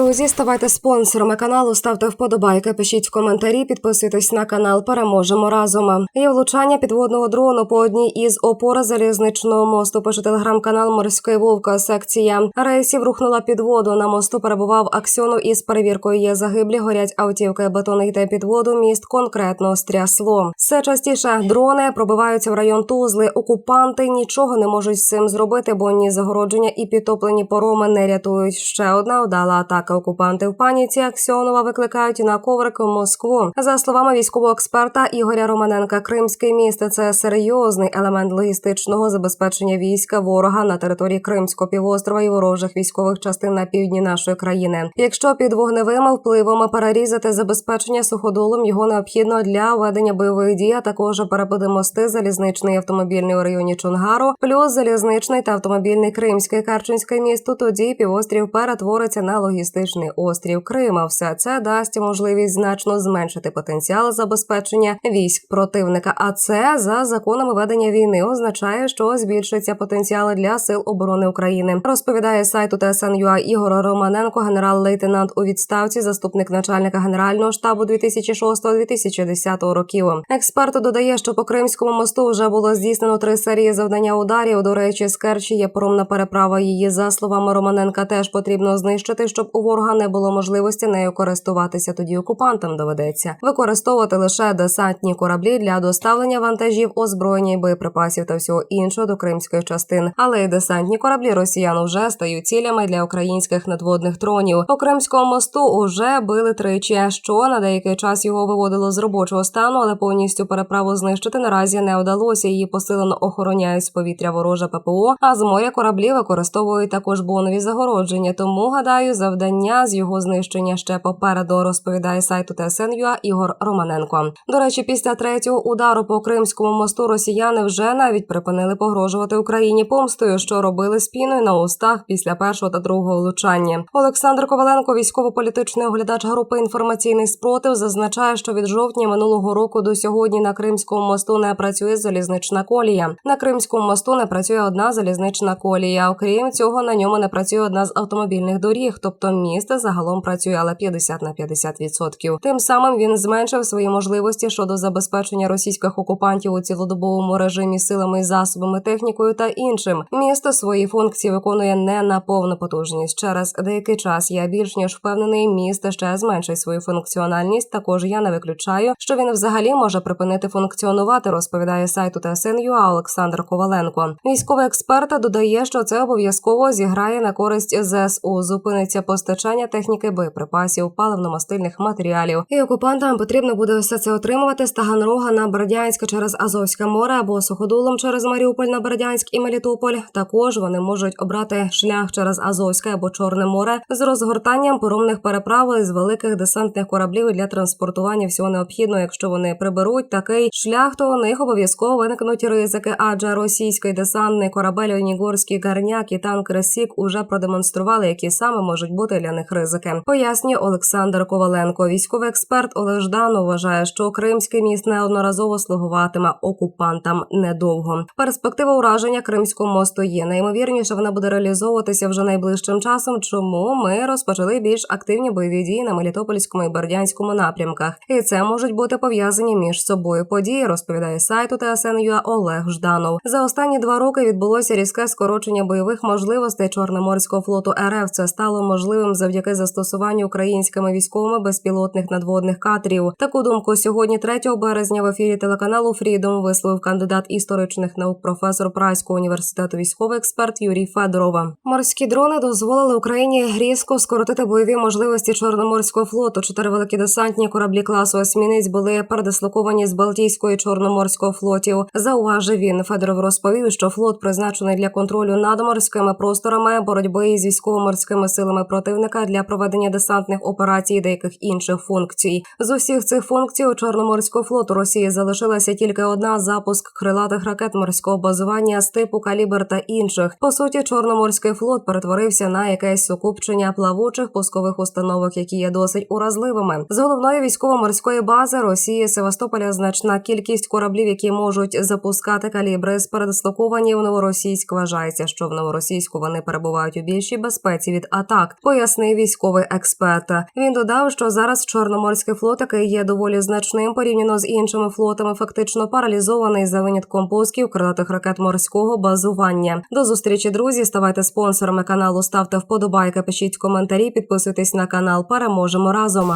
Друзі, ставайте спонсорами каналу, ставте вподобайки, пишіть коментарі, підписуйтесь на канал. Переможемо разом. Є влучання підводного дрону по одній із опор залізничного мосту. Пише телеграм-канал Морський Вовка. Секція рейсів рухнула під воду. На мосту перебував Аксьонов із перевіркою. Є загиблі, горять автівки, бетон йде під воду. Міст конкретно стрясло. Все частіше дрони пробиваються в район Тузли. Окупанти нічого не можуть з цим зробити, бо ні загородження і підтоплені пороми не рятують. Ще одна вдала атака. Окупанти в паніці Аксьонова викликають на коврик в Москву. За словами військового експерта Ігоря Романенка, Кримське місто це серйозний елемент логістичного забезпечення війська ворога на території Кримського півострова і ворожих військових частин на півдні нашої країни. Якщо під вогневим впливом перерізати забезпечення суходолом, його необхідно для ведення бойових дій, а також перебити мости залізничний автомобільний у районі Чонгару, плюс залізничний та автомобільний Кримське Керченське місто. Тоді півострів перетвориться на логістичний острів Крима. Все це дасть можливість значно зменшити потенціал забезпечення військ противника. А це за законами ведення війни означає, що збільшиться потенціал для сил оборони України. Розповідає сайту ТСНЮА Ігор Романенко, генерал-лейтенант у відставці, заступник начальника генерального штабу 2006-2010 років. Експерт додає, що по Кримському мосту вже було здійснено три серії завдання ударів. До речі, з Керчі є промна переправа. Її за словами Романенка теж потрібно знищити, щоб ворога не було можливості нею користуватися. Тоді окупантам доведеться використовувати лише десантні кораблі для доставлення вантажів, озброєння боєприпасів та всього іншого до кримських частин. Але й десантні кораблі росіян вже стають цілями для українських надводних тронів. По Кримському мосту уже били тричі, що на деякий час його виводило з робочого стану, але повністю переправу знищити наразі не вдалося. Її посилено охороняють з повітря ворожа ППО. А з моря кораблі використовують також бонові загородження. Тому гадаю, завдання з його знищення ще попереду. Розповідає сайту ТСНЮА Ігор Романенко. До речі, після третього удару по Кримському мосту росіяни вже навіть припинили погрожувати Україні помстою, що робили спіною на устах після першого та другого влучання. Олександр Коваленко, військово-політичний оглядач групи інформаційний спротив, зазначає, що від жовтня минулого року до сьогодні на Кримському мосту не працює залізнична колія. На Кримському мосту не працює одна залізнична колія. Окрім цього, на ньому не працює одна з автомобільних доріг, тобто місто загалом працює, але 50 на 50%. Тим самим він зменшив свої можливості щодо забезпечення російських окупантів у цілодобовому режимі силами, засобами, технікою та іншим. Місто свої функції виконує не на повну потужність. Через деякий час я більш ніж впевнений, місто ще зменшить свою функціональність. Також я не виключаю, що він взагалі може припинити функціонувати. Розповідає сайту ТСНЮА Олександр Коваленко. Військовий експерт додає, що це обов'язково зіграє на користь ЗСУ. Зупиниться постачання техніки боєприпасів, паливно-мастильних матеріалів. І окупантам потрібно буде все це отримувати з Таганрога на Бердянськ через Азовське море або суходолом через Маріуполь на Бердянськ і Мелітополь. Також вони можуть обрати шлях через Азовське або Чорне море з розгортанням поромних переправ з великих десантних кораблів для транспортування всього необхідного. Якщо вони приберуть такий шлях, то у них обов'язково виникнуть ризики, адже російський десантний корабель Онігорський гарняк і танк Ресік уже продемонстрували, які саме можуть бути для них ризики. Пояснює Олександр Коваленко. Військовий експерт Олег Жданов вважає, що Кримський міст неодноразово слугуватиме окупантам недовго. Перспектива ураження Кримського мосту є. Найімовірніше вона буде реалізовуватися вже найближчим часом. Чому ми розпочали більш активні бойові дії на Мелітопольському і Бердянському напрямках, і це можуть бути пов'язані між собою події. Розповідає сайту ТСНЮА Олег Жданов. За останні два роки відбулося різке скорочення бойових можливостей Чорноморського флоту РФ. Це стало можливим завдяки застосуванню українськими військовими безпілотних надводних катерів. Таку думку сьогодні, 3 березня, в ефірі телеканалу Фрідом висловив кандидат історичних наук, професор Прайського університету, військовий експерт Юрій Федорова. Морські дрони дозволили Україні різко скоротити бойові можливості Чорноморського флоту. Чотири великі десантні кораблі класу «Есмінець» були передислоковані з Балтійського і Чорноморського флотів. Зауважив він. Федоров розповів, що флот призначений для контролю над морськими просторами, боротьби із військово-морськими силами противника для проведення десантних операцій і деяких інших функцій. З усіх цих функцій у Чорноморського флоту Росії залишилася тільки одна запуск крилатих ракет морського базування з типу калібр та інших. По суті, Чорноморський флот перетворився на якесь сукупчення плавучих пускових установок, які є досить уразливими. З головної військово-морської бази Росії Севастополя значна кількість кораблів, які можуть запускати калібри, з передислоковані в новоросійськ. Вважається, що в новоросійську вони перебувають у більшій безпеці від атак. Пояснив пояснив військовий експерт. Він додав, що зараз чорноморський флот, який є доволі значним порівняно з іншими флотами, фактично паралізований за винятком пусків крилатих ракет морського базування. До зустрічі, друзі. Ставайте спонсорами каналу, ставте вподобайки, пишіть коментарі, підписуйтесь на канал. Переможемо разом.